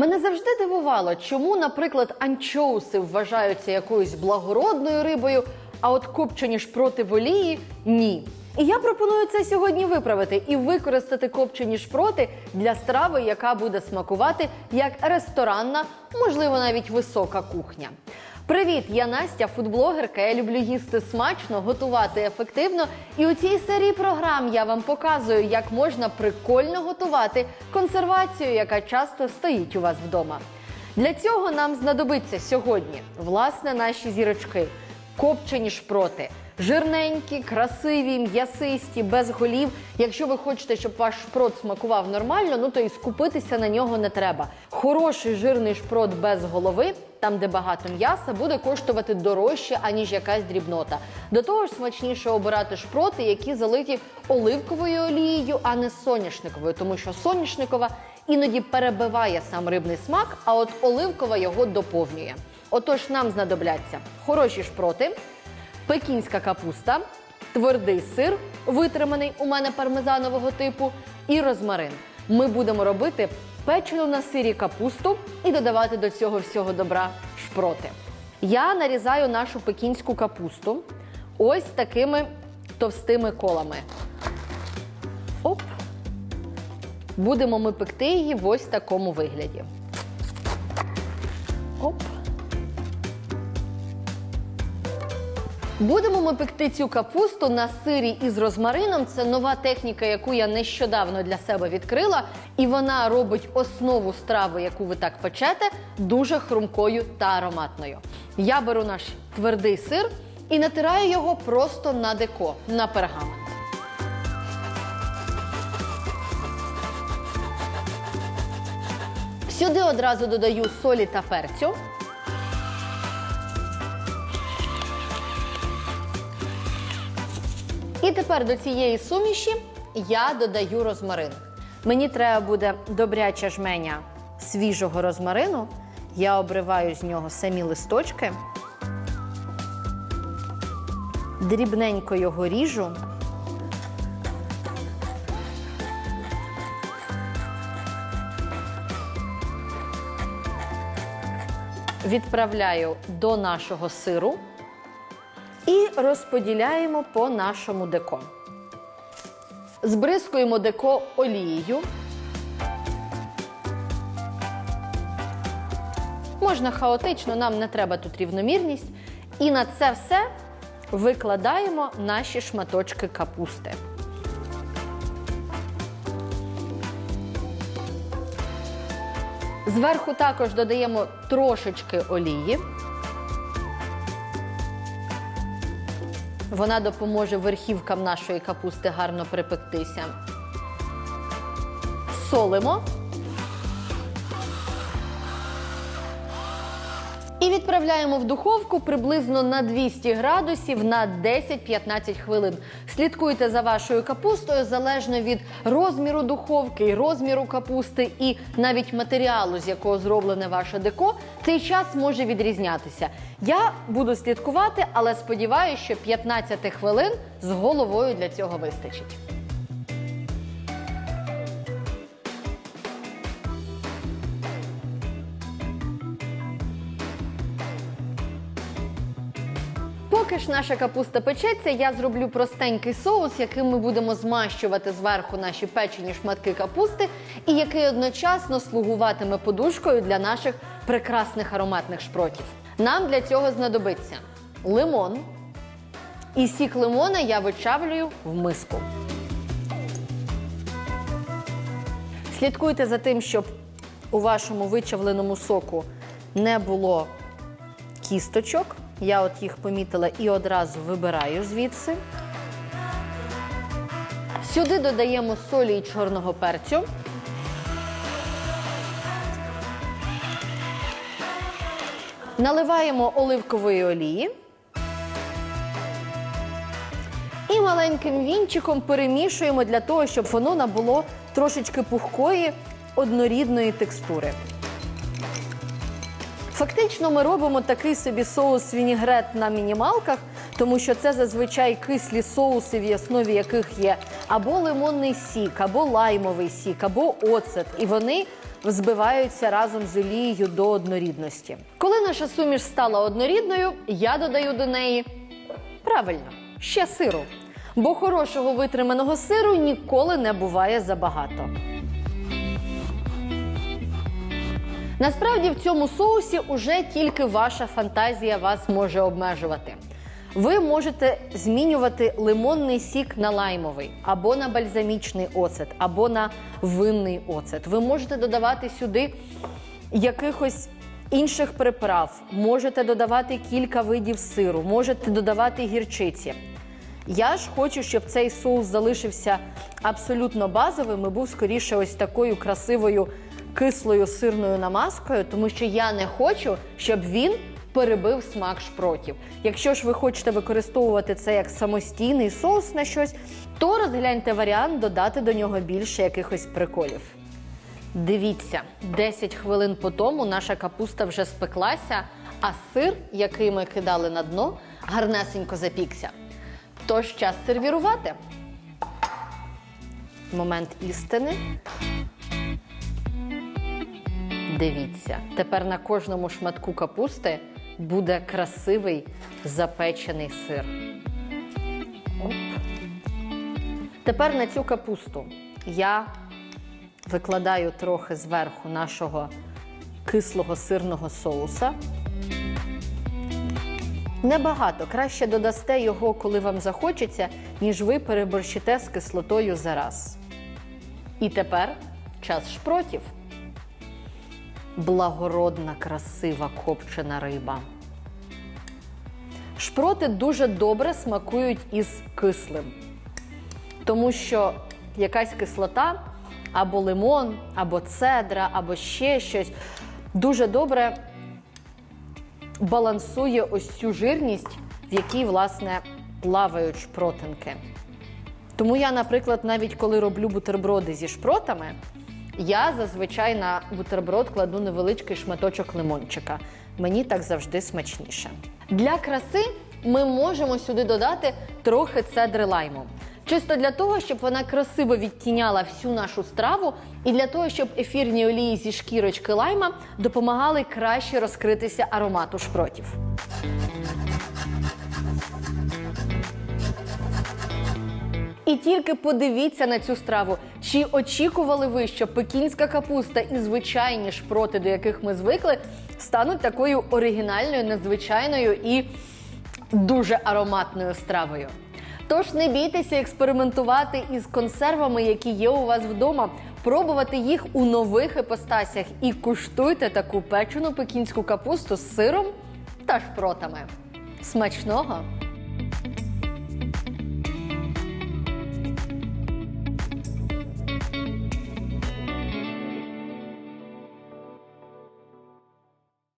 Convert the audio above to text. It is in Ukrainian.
Мене завжди дивувало, чому, наприклад, анчоуси вважаються якоюсь благородною рибою, а от копчені шпроти в олії ні. І я пропоную це сьогодні виправити і використати копчені шпроти для страви, яка буде смакувати як ресторанна, можливо, навіть висока кухня. Привіт, я Настя, фудблогерка. Я люблю їсти смачно, готувати ефективно. І у цій серії програм я вам показую, як можна прикольно готувати консервацію, яка часто стоїть у вас вдома. Для цього нам знадобиться сьогодні власне наші зірочки, копчені шпроти. Жирненькі, красиві, м'ясисті, без голів. Якщо ви хочете, щоб ваш шпрот смакував нормально, ну то і скупитися на нього не треба. Хороший жирний шпрот без голови, там де багато м'яса, буде коштувати дорожче, аніж якась дрібнота. До того ж, смачніше обирати шпроти, які залиті оливковою олією, а не соняшниковою, тому що соняшникова іноді перебиває сам рибний смак, а от оливкова його доповнює. Отож, нам знадобляться хороші шпроти пекінська капуста, твердий сир, витриманий у мене пармезанового типу, і розмарин. Ми будемо робити печену на сирі капусту і додавати до цього всього добра шпроти. Я нарізаю нашу пекінську капусту ось такими товстими колами. Оп. Будемо ми пекти її в ось такому вигляді. Будемо ми пекти цю капусту на сирі із розмарином. Це нова техніка, яку я нещодавно для себе відкрила, і вона робить основу страви, яку ви так печете, дуже хрумкою та ароматною. Я беру наш твердий сир і натираю його просто на деко, на пергамент. Сюди одразу додаю солі та перцю. І тепер до цієї суміші я додаю розмарин. Мені треба буде добряча жменя свіжого розмарину. Я обриваю з нього самі листочки, дрібненько його ріжу. Відправляю до нашого сиру і розподіляємо по нашому деко. Збризкуємо деко олією. Можна хаотично, нам не треба тут рівномірність. І на це все викладаємо наші шматочки капусти. Зверху також додаємо трошечки олії. Вона допоможе верхівкам нашої капусти гарно припектися. Солимо. І відправляємо в духовку приблизно на 200 градусів на 10-15 хвилин. Слідкуйте за вашою капустою залежно від розміру духовки, розміру капусти і навіть матеріалу, з якого зроблене ваше деко. Цей час може відрізнятися. Я буду слідкувати, але сподіваюся, що 15 хвилин з головою для цього вистачить. Поки ж наша капуста печеться, я зроблю простенький соус, яким ми будемо змащувати зверху наші печені шматки капусти, і який одночасно слугуватиме подушкою для наших прекрасних ароматних шпротів. Нам для цього знадобиться лимон. І сік лимона я вичавлюю в миску. Слідкуйте за тим, щоб у вашому вичавленому соку не було кісточок. Я от їх помітила і одразу вибираю звідси. Сюди додаємо солі і чорного перцю. Наливаємо оливкової олії. І маленьким вінчиком перемішуємо для того, щоб воно набуло трошечки пухкої однорідної текстури. Фактично, ми робимо такий собі соус вінігрет на мінімалках, тому що це зазвичай кислі соуси, в основі яких є або лимонний сік, або лаймовий сік, або оцет. І вони взбиваються разом з олією до однорідності. Коли наша суміш стала однорідною, я додаю до неї правильно ще сиру. Бо хорошого витриманого сиру ніколи не буває забагато. Насправді в цьому соусі уже тільки ваша фантазія вас може обмежувати. Ви можете змінювати лимонний сік на лаймовий, або на бальзамічний оцет, або на винний оцет. Ви можете додавати сюди якихось інших приправ, можете додавати кілька видів сиру, можете додавати гірчиці. Я ж хочу, щоб цей соус залишився абсолютно базовим і був скоріше ось такою красивою кислою сирною намазкою, тому що я не хочу, щоб він перебив смак шпротів. Якщо ж ви хочете використовувати це як самостійний соус на щось, то розгляньте варіант додати до нього більше якихось приколів. Дивіться, 10 хвилин по тому наша капуста вже спеклася, а сир, який ми кидали на дно, гарнесенько запікся. Тож час сервірувати. Момент істини. Дивіться, тепер на кожному шматку капусти буде красивий запечений сир. Оп. Тепер на цю капусту я викладаю трохи зверху нашого кислого сирного соуса. Небагато. Краще додасте його, коли вам захочеться, ніж ви переборщите з кислотою зараз. І тепер час шпротів. Благородна, красива копчена риба. Шпроти дуже добре смакують із кислим, тому що якась кислота або лимон, або цедра, або ще щось дуже добре балансує ось цю жирність, в якій, власне, плавають шпротинки. Тому я, наприклад, навіть коли роблю бутерброди зі шпротами, я зазвичай на бутерброд кладу невеличкий шматочок лимончика. Мені так завжди смачніше. Для краси ми можемо сюди додати трохи цедри лайму. Чисто для того, щоб вона красиво відтіняла всю нашу страву, і для того, щоб ефірні олії зі шкірочки лайма допомагали краще розкритися аромату шпротів. І тільки подивіться на цю страву. Чи очікували ви, що пекінська капуста і звичайні шпроти, до яких ми звикли, стануть такою оригінальною, незвичайною і дуже ароматною стравою? Тож не бійтеся експериментувати із консервами, які є у вас вдома, пробувати їх у нових іпостасях і куштуйте таку печену пекінську капусту з сиром та шпротами. Смачного!